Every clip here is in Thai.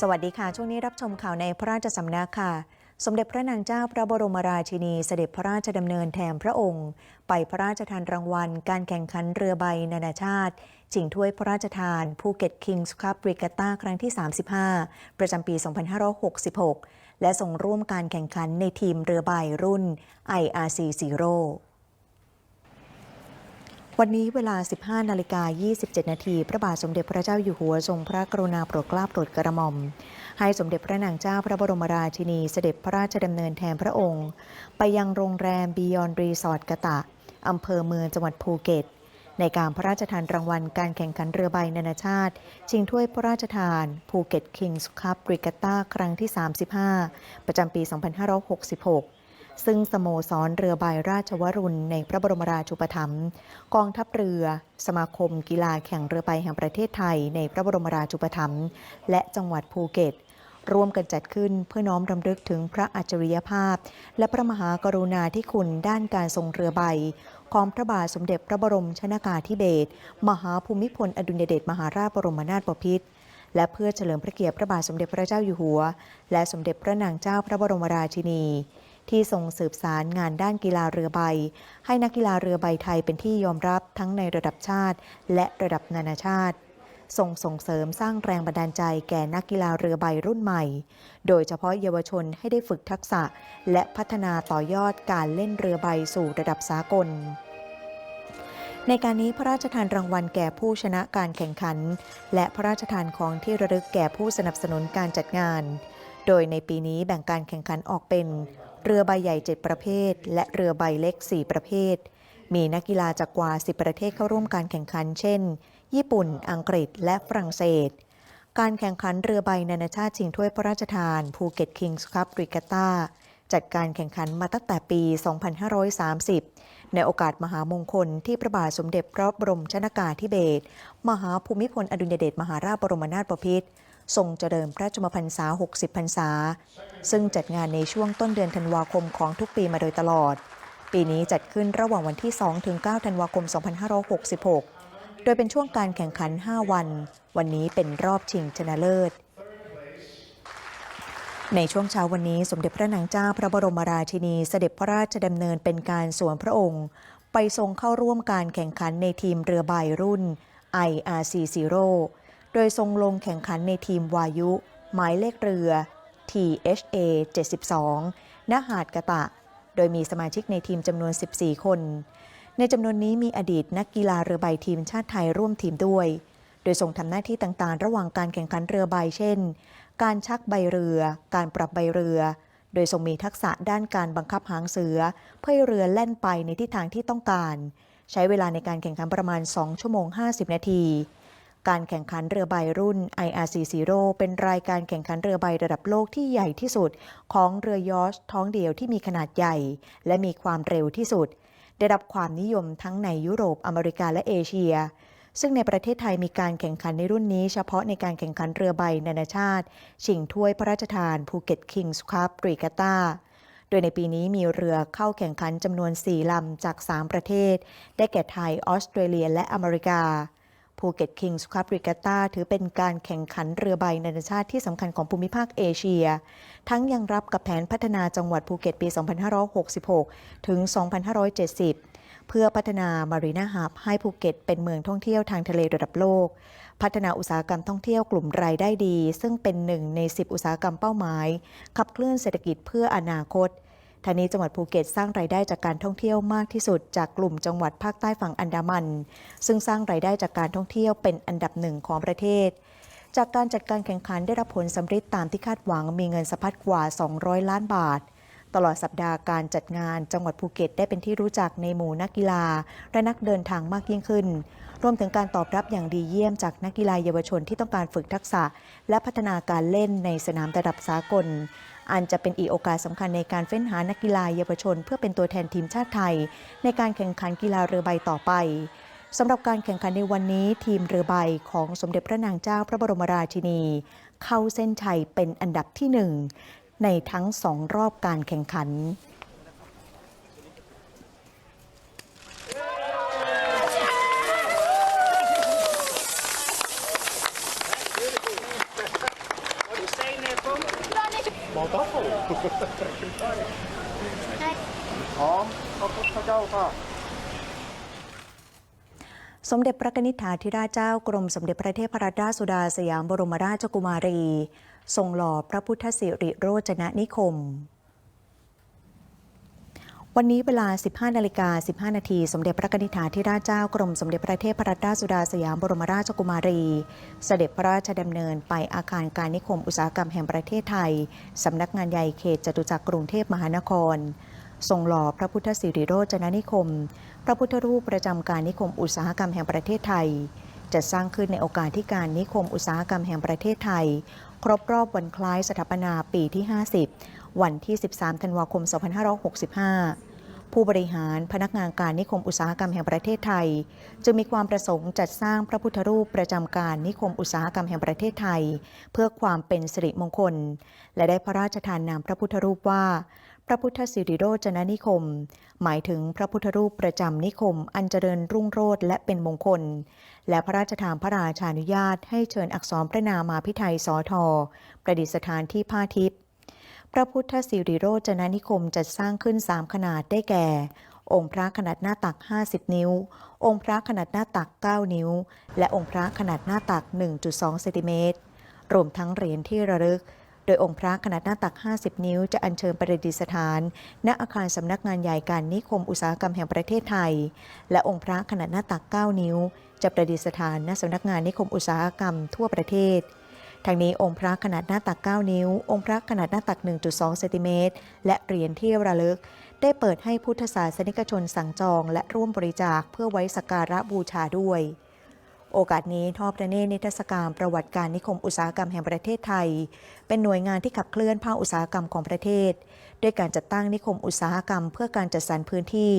สวัสดีค่ะ ช่วงนี้รับชมข่าวในพระราชสำนักค่ะ สมเด็จพระนางเจ้าพระบรมราชินีเสด็จพระราชดำเนินแทนพระองค์ ไปพระราชทานรางวัล การแข่งขันเรือใบนานาชาติชิงถ้วยพระราชทานภูเก็ตคิงส์คัพริกาตาครั้งที่ 35 ประจำปี 2566 และส่งร่วมการแข่งขันในทีมเรือใบรุ่น IRC Zero วันนี้เวลา 15 นาฬิกา 27 นาที พระบาทสมเด็จพระเจ้าอยู่หัวทรงพระกรุณาโปรดเกล้าโปรดกระหม่อม ให้สมเด็จพระนางเจ้าพระบรมราชินีเสด็จพระราชดำเนินแทนพระองค์ ไปยังโรงแรมบียอนรีสอร์ทกะตะ อำเภอเมืองจังหวัดภูเก็ต ในการพระราชทานรางวัลการแข่งขันเรือใบนานาชาติ ชิงถ้วยพระราชทานภูเก็ตคิงส์คัพริกาต้าครั้งที่ 35 ประจำปี 2566 ซึ่งสโมสรเรือใบราชวรุณ ในพระบรมราชูปถัมภ์กองทัพเรือ สมาคมกีฬาแข่งเรือใบแห่งประเทศไทย ในพระบรมราชูปถัมภ์และจังหวัดภูเก็ต ร่วมกันจัดขึ้นเพื่อน้อมรำลึกถึงพระอัจฉริยภาพ และพระมหากรุณาธิคุณด้านการทรงเรือใบ ของพระบาทสมเด็จพระบรมชนากาธิเบศรมหาภูมิพลอดุลยเดชมหาราชบรมนาถบพิตรและเพื่อเฉลิมพระเกียรติพระบาทสมเด็จพระเจ้าอยู่หัว และสมเด็จพระนางเจ้าพระบรมราชินี ที่ทรงสืบสารงานด้านกีฬาเรือใบ ให้นักกีฬาเรือใบไทยเป็นที่ยอมรับทั้งในระดับชาติ และระดับนานาชาติส่งส่งเสริมสร้างแรงบันดาลใจแก่นักกีฬาเรือใบรุ่นใหม่ โดยเฉพาะเยาวชนให้ได้ฝึกทักษะ และพัฒนาต่อยอดการเล่นเรือใบสู่ระดับสากล ในการนี้พระราชทานรางวัลแก่ผู้ชนะการแข่งขัน และพระราชทานของที่ระลึกแก่ผู้สนับสนุนการจัดงาน โดยในปีนี้แบ่งการแข่งขันออกเป็น เรือใบใหญ่ 7 ประเภท และเรือใบเล็ก 4 ประเภท มีนักกีฬาจากกว่า 10 ประเทศเข้าร่วมการแข่งขัน เช่น ญี่ปุ่น อังกฤษ และฝรั่งเศส การแข่งขันเรือใบนานาชาติชิงถ้วยพระราชทานภูเก็ตคิงส์คัพริกาตาจัดการแข่งขันมาตั้งแต่ปี 2530 ในโอกาสมหามงคลที่พระบาทสมเด็จพระบรมชนากาธิเบศรมหาภูมิพลอดุลยเดชมหาราชบรมนาถบพิตร ทรงเจริญพระชมพรรษา 60 พรรษา ซึ่งจัดงานในช่วงต้นเดือนธันวาคมของทุกปีมาโดยตลอด ปีนี้จัดขึ้นระหว่างวันที่ 2 ถึง 9 ธันวาคม 2566 โดยเป็นช่วงการแข่งขัน 5 วัน วันนี้เป็นรอบชิงชนะเลิศ ในช่วงเช้าวันนี้สมเด็จพระนางเจ้าพระบรมราชินีเสด็จพระราชดำเนินเป็นการส่วนพระองค์ ไปทรงเข้าร่วมการแข่งขันในทีมเรือใบรุ่น IRC Zero โดยทรงลงแข่งขันในทีมวายุ หมายเลขเรือ THA 72 ณ หาดกะตะ โดยมีสมาชิกในทีมจำนวน 14 คน ในจำนวนนี้มีอดีตนักกีฬาเรือใบทีมชาติไทยร่วมทีมด้วย โดยทรงทำหน้าที่ต่างๆ ระหว่างการแข่งขันเรือใบเช่น การชักใบเรือ การปรับใบเรือ โดยทรงมีทักษะด้านการบังคับหางเสือ เพื่อเรือแล่นไปในทิศทางที่ต้องการ ใช้เวลาในการแข่งขันประมาณ 2 ชั่วโมง 50 นาที การแข่งขันเรือใบรุ่น IRC Zero เป็นรายการแข่งขันเรือใบระดับโลกที่ใหญ่ที่สุด ของเรือยอชท้องเดียวที่มีขนาดใหญ่ และมีความเร็วที่สุด ได้รับความนิยมทั้งในยุโรปอเมริกาและเอเชีย ซึ่งในประเทศไทยมีการแข่งขันในรุ่นนี้เฉพาะในการแข่งขันเรือใบนานาชาติ ชิงถ้วยพระราชทานภูเก็ตคิงส์คัพรีกาตาโดยในปีนี้มีเรือเข้าแข่งขันจำนวน 4 ลำจาก 3 ประเทศ ได้แก่ไทย ออสเตรเลีย และอเมริกา ภูเก็ตคิงส์คัพริกาตาถือเป็นการแข่งขันเรือใบนานาชาติที่สำคัญของภูมิภาคเอเชีย ทั้งยังรับกับแผนพัฒนาจังหวัดภูเก็ตปี 2566 ถึง 2570 เพื่อพัฒนามารีนาฮับให้ภูเก็ตเป็นเมืองท่องเที่ยวทางทะเลระดับโลก พัฒนาอุตสาหกรรมท่องเที่ยวกลุ่มรายได้ดี ซึ่งเป็นหนึ่งใน 10 อุตสาหกรรมเป้าหมาย ขับเคลื่อนเศรษฐกิจเพื่ออนาคต ทางนี้จังหวัดภูเก็ตสร้างรายได้จากการท่องเที่ยวมากที่สุด จากกลุ่มจังหวัดภาคใต้ฝั่งอันดามัน ซึ่งสร้างรายได้จากการท่องเที่ยวเป็นอันดับหนึ่งของประเทศ จากการจัดการแข่งขันได้รับผลสำเร็จตามที่คาดหวังมีเงินสะพัดกว่า 200 ล้านบาท ตลอดสัปดาห์การจัดงานจังหวัดภูเก็ตได้เป็นที่รู้จักในหมู่นักกีฬา และนักเดินทางมากยิ่งขึ้น รวมถึงการตอบรับอย่างดีเยี่ยมจากนักกีฬาเยาวชนที่ต้องการฝึกทักษะ และพัฒนาการเล่นในสนามระดับสากล อันจะเป็นอีกโอกาสสำคัญในการเฟ้นหานักกีฬาเยาวชน เพื่อเป็นตัวแทนทีมชาติไทย ในการแข่งขันกีฬาเรือใบต่อไปสำหรับการแข่งขันในวันนี้ทีมเรือใบของสมเด็จพระนางเจ้าพระบรมราชินี เข้าเส้นชัยเป็นอันดับที่หนึ่ง ในทั้งสองรอบการแข่งขันสมเด็จพระนิธิถาธิราชเจ้ากรมสมเด็จพระเทพรัตนราชสุดาสยามบรมราชกุมารี ทรงหล่อพระพุทธสิริโรจนนิคม วันนี้เวลา 15 นาฬิกา 15 นาที สมเด็จพระนิธิถาธิราชเจ้ากรมสมเด็จพระเทพรัตนราชสุดาสยามบรมราชกุมารี เสด็จพระราชดำเนินไปอาคารการนิคมอุตสาหกรรมแห่งประเทศไทย สำนักงานใหญ่เขตจตุจักรกรุงเทพมหานครทรงหล่อพระพุทธสิริโรจนนิคม พระพุทธรูปประจำการนิคมอุตสาหกรรมแห่งประเทศไทย จะสร้างขึ้นในโอกาสที่การนิคมอุตสาหกรรมแห่งประเทศไทย ครบรอบวันคล้ายสถาปนาปีที่ 50 วันที่ 13 ธันวาคม 2565 ผู้บริหารพนักงานการนิคมอุตสาหกรรมแห่งประเทศไทย จึงมีความประสงค์จัดสร้างพระพุทธรูปประจำการนิคมอุตสาหกรรมแห่งประเทศไทย เพื่อความเป็นสิริมงคล และได้พระราชทานนามพระพุทธรูปว่า พระพุทธสิริโรจนนิคม หมายถึงพระพุทธรูปประจำนิคม อันเจริญรุ่งโรจน์และเป็นมงคล และพระราชทานพระราชานุญาตให้เชิญอักษรพระนามาพิไทยสอทอประดิษฐานที่ผ้าทิพย์พระพุทธสิริโรจนนิคมจัดสร้างขึ้น3ขนาดได้แก่ องค์พระขนาดหน้าตัก 50 นิ้ว องค์พระขนาดหน้าตัก 9 นิ้ว และองค์พระขนาดหน้าตัก 1.2 เซนติเมตรรวมทั้งเหรียญที่ระลึก โดยองค์พระขนาดหน้าตัก 50 นิ้ว จะอัญเชิญประดิษฐาน ณอาคารสำนักงานใหญ่การนิคมอุตสาหกรรมแห่งประเทศไทย และองค์พระขนาดหน้าตัก 9 นิ้ว จะประดิษฐานณสำนักงานนิคมอุตสาหกรรมทั่วประเทศทางนี้องค์พระขนาดหน้าตัก 9 นิ้ว องค์พระขนาดหน้าตัก 1.2 เซนติเมตร และเหรียญที่ระลึก ได้เปิดให้พุทธศาสนิกชนสั่งจองและร่วมบริจาคเพื่อไว้สักการะบูชาด้วย โอกาสนี้ทอดพระเนตรนิทรรศการประวัติการนิคมอุตสาหกรรมแห่งประเทศไทย เป็นหน่วยงานที่ขับเคลื่อนภาคอุตสาหกรรมของประเทศ ด้วยการจัดตั้งนิคมอุตสาหกรรม เพื่อการจัดสรรพื้นที่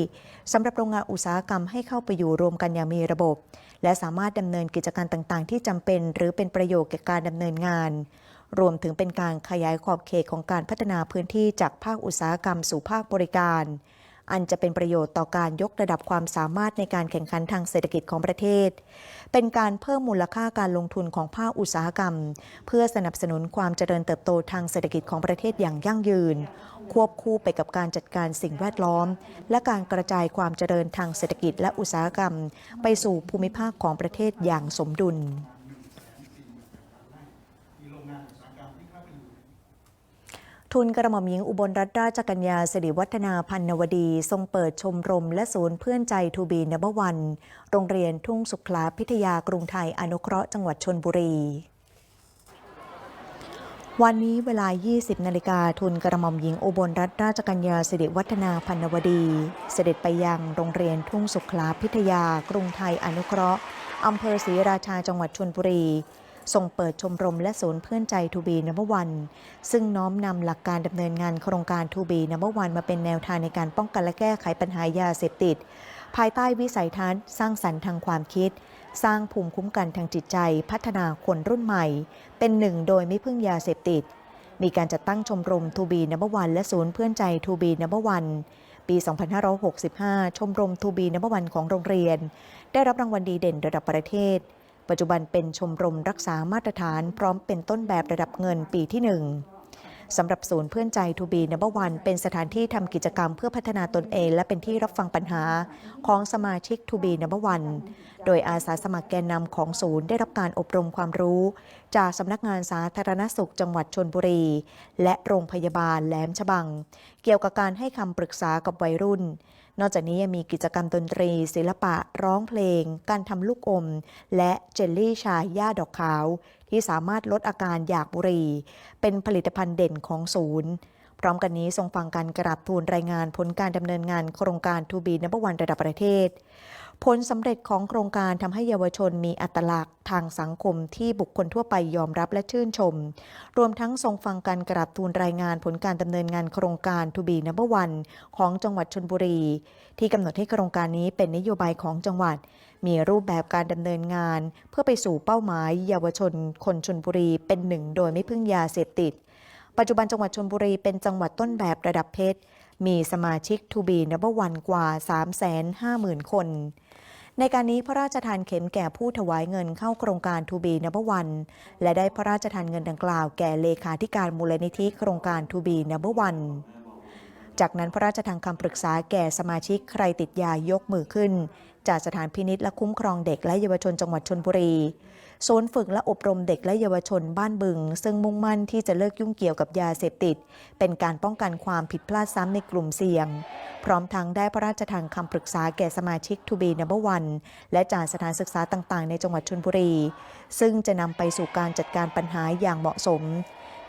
สำหรับโรงงานอุตสาหกรรมให้เข้าไปอยู่รวมกันอย่างมีระบบ และสามารถดำเนินกิจการต่างๆ ที่จำเป็น หรือเป็นประโยชน์แก่การดำเนินงาน รวมถึงเป็นการขยายขอบเขตของการพัฒนาพื้นที่จากภาคอุตสาหกรรมสู่ภาคบริการ อันจะเป็นประโยชน์ต่อการยกระดับความสามารถในการแข่งขันทางเศรษฐกิจของประเทศ เป็นการเพิ่มมูลค่าการลงทุนของภาคอุตสาหกรรม เพื่อสนับสนุนความเจริญเติบโตทางเศรษฐกิจของประเทศอย่างยั่งยืน ควบคู่ไปกับการจัดการสิ่งแวดล้อม และการกระจายความเจริญทางเศรษฐกิจและอุตสาหกรรม ไปสู่ภูมิภาคของประเทศอย่างสมดุล ทุนกระหม่อมหญิงอุบลรัตนราชกัญญาสิริวัฒนาพันนวดี ทรงเปิดชมรมและศูนย์เพื่อนใจทูบีนับวัน โรงเรียนทุ่งสุขลาพิทยากรุงไทยอนุเคราะห์จังหวัดชนบุรีวันนี้เวลา 20 นาฬิกาทุนกระหม่อมหญิงอุบลรัตนราชกัญญาสิริวัฒนาพันนวดี เสด็จไปยังโรงเรียนทุ่งสุขลาพิทยากรุงไทยอนุเคราะห์อำเภอศรีราชาจังหวัดชนบุรี ส่งเปิดชมรมและศูนย์เพื่อนใจทูบีนัมวันซึ่งน้อมนำหลักการดำเนินงานโครงการทูบีนัมวันมาเป็นแนวทางในการป้องกันและแก้ไขปัญหายาเสพติด ภายใต้วิสัยทัศน์สร้างสรรค์ทางความคิด สร้างภูมิคุ้มกันทางจิตใจ พัฒนาคนรุ่นใหม่ เป็นหนึ่งโดยไม่พึ่งยาเสพติด มีการจัดตั้งชมรมทูบีนัมวันและศูนย์เพื่อนใจทูบีนัมวันปี 2565 ชมรมทูบีนัมวันของโรงเรียน ได้รับรางวัลดีเด่นระดับประเทศ ปัจจุบันเป็นชมรมรักษามาตรฐานพร้อมเป็นต้นแบบระดับเงินปีที่1สำหรับศูนย์เพื่อนใจทูบีนับวันเป็นสถานที่ทำกิจกรรมเพื่อพัฒนาตนเอง และเป็นที่รับฟังปัญหาของสมาชิกทูบีนับวัน โดยอาสาสมัครแกนนำของศูนย์ได้รับการอบรมความรู้ จากสำนักงานสาธารณสุขจังหวัดชนบุรี และโรงพยาบาลแหลมฉบัง เกี่ยวกับการให้คำปรึกษากับวัยรุ่น นอกจากนี้ยังมีกิจกรรมดนตรี ศิลปะ ร้องเพลง การทำลูกอม และเจลลี่ชาย่าดอกขาว ที่สามารถลดอาการอยากบุหรี่ เป็นผลิตภัณฑ์เด่นของศูนย์ พร้อมกันนี้ทรงฟังการกราบทูลรายงานผลการดำเนินงานโครงการทูบีนับวันระดับประเทศ ผลสำเร็จของโครงการทำให้เยาวชนมีอัตลักษณ์ทางสังคมที่บุคคลทั่วไปยอมรับและชื่นชม รวมทั้งทรงฟังการกราบทูลรายงานผลการดำเนินงานโครงการทูบีนับวันของจังหวัดชนบุรี ที่กำหนดให้โครงการนี้เป็นนโยบายของจังหวัด มีรูปแบบการดำเนินงาน เพื่อไปสู่เป้าหมาย เยาวชน คนชนบุรีเป็นหนึ่ง โดยไม่พึ่งยาเสพติด ปัจจุบันจังหวัดชนบุรีเป็นจังหวัดต้นแบบระดับเพชรมีสมาชิกทูบีนับวันกว่า 350,000 คน ในการนี้พระราชทานเข็มแก่ผู้ถวายเงินเข้าโครงการทูบีนับวันและได้พระราชทานเงินดังกล่าวแก่เลขาธิการมูลนิธิโครงการทูบีนับวันจากนั้นพระราชทานคำปรึกษาแก่สมาชิกใครติดยายกมือขึ้น จากสถานพินิษและคุ้มครองเด็กและเยาวชนจังหวัดชนบุรี ศูนย์ฝึกและอบรมเด็กและเยาวชนบ้านบึง ซึ่งมุ่งมั่นที่จะเลิกยุ่งเกี่ยวกับยาเสพติด เป็นการป้องกันความผิดพลาดซ้ำในกลุ่มเสี่ยง พร้อมทั้งได้พระราชทานคำปรึกษาแก่สมาชิกทูบีนับวันและจากสถานศึกษาต่างๆ ในจังหวัดชนบุรี ซึ่งจะนำไปสู่การจัดการปัญหาอย่างเหมาะสม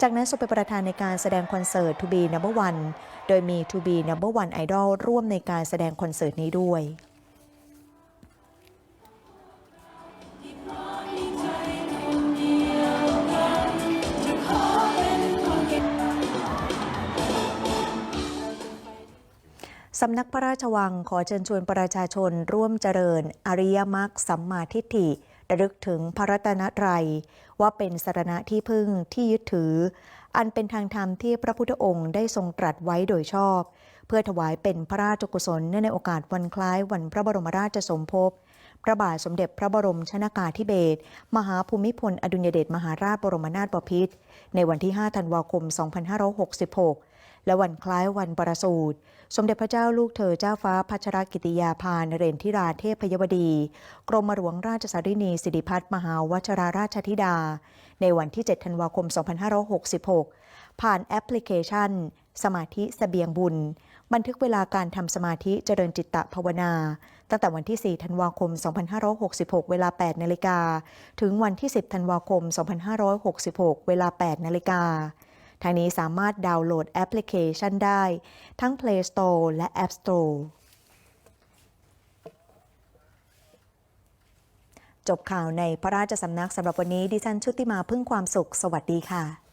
จากนั้นทรงเป็นประธานในการแสดงคอนเสิร์ต To be Number One โดยมี To be Number One Idol ร่วมในการแสดงคอนเสิร์ตนี้ด้วย สำนักพระราชวังขอเชิญชวนประชาชนร่วมเจริญ อริยมรรคสัมมาทิฏฐิระลึกถึงพระรัตนตรัย ว่าเป็นสรณะที่พึ่งที่ยึดถือ อันเป็นทางธรรมที่พระพุทธองค์ได้ทรงตรัสไว้โดยชอบ เพื่อถวายเป็นพระราชกุศลเนื่องในโอกาสวันคล้ายวันพระบรมราชสมภพพระบาทสมเด็จพระบรมชนากาธิเบศรมหาภูมิพลอดุลยเดชมหาราชบรมนาถบพิตรในวันที่ 5 ธันวาคม 2566 และวันคล้ายวันประสูติสมเด็จพระเจ้าลูกเธอเจ้าฟ้าพัชรกิติยาภานเรนทิราเทพยวดี กรมหลวงราชสารินีสิริพัฒน์มหาวชราราชธิดา ในวันที่ 7 ธันวาคม 2566 ผ่านแอปพลิเคชัน สมาธิสเสบียงบุญ บันทึกเวลาการทำสมาธิเจริญจิตตภาวนา ตั้งแต่วันที่ 4 ธันวาคม 2566 เวลา 8 นาฬิกา ถึงวันที่ 10 ธันวาคม 2566 เวลา 8 นาฬิกา ทางนี้สามารถดาวน์โหลดแอปพลิเคชันได้ ทั้ง Play Store และ App Store จบข่าวในพระราชสำนักสำหรับวันนี้ดิฉันชุติมาพึ่งความสุข สวัสดีค่ะ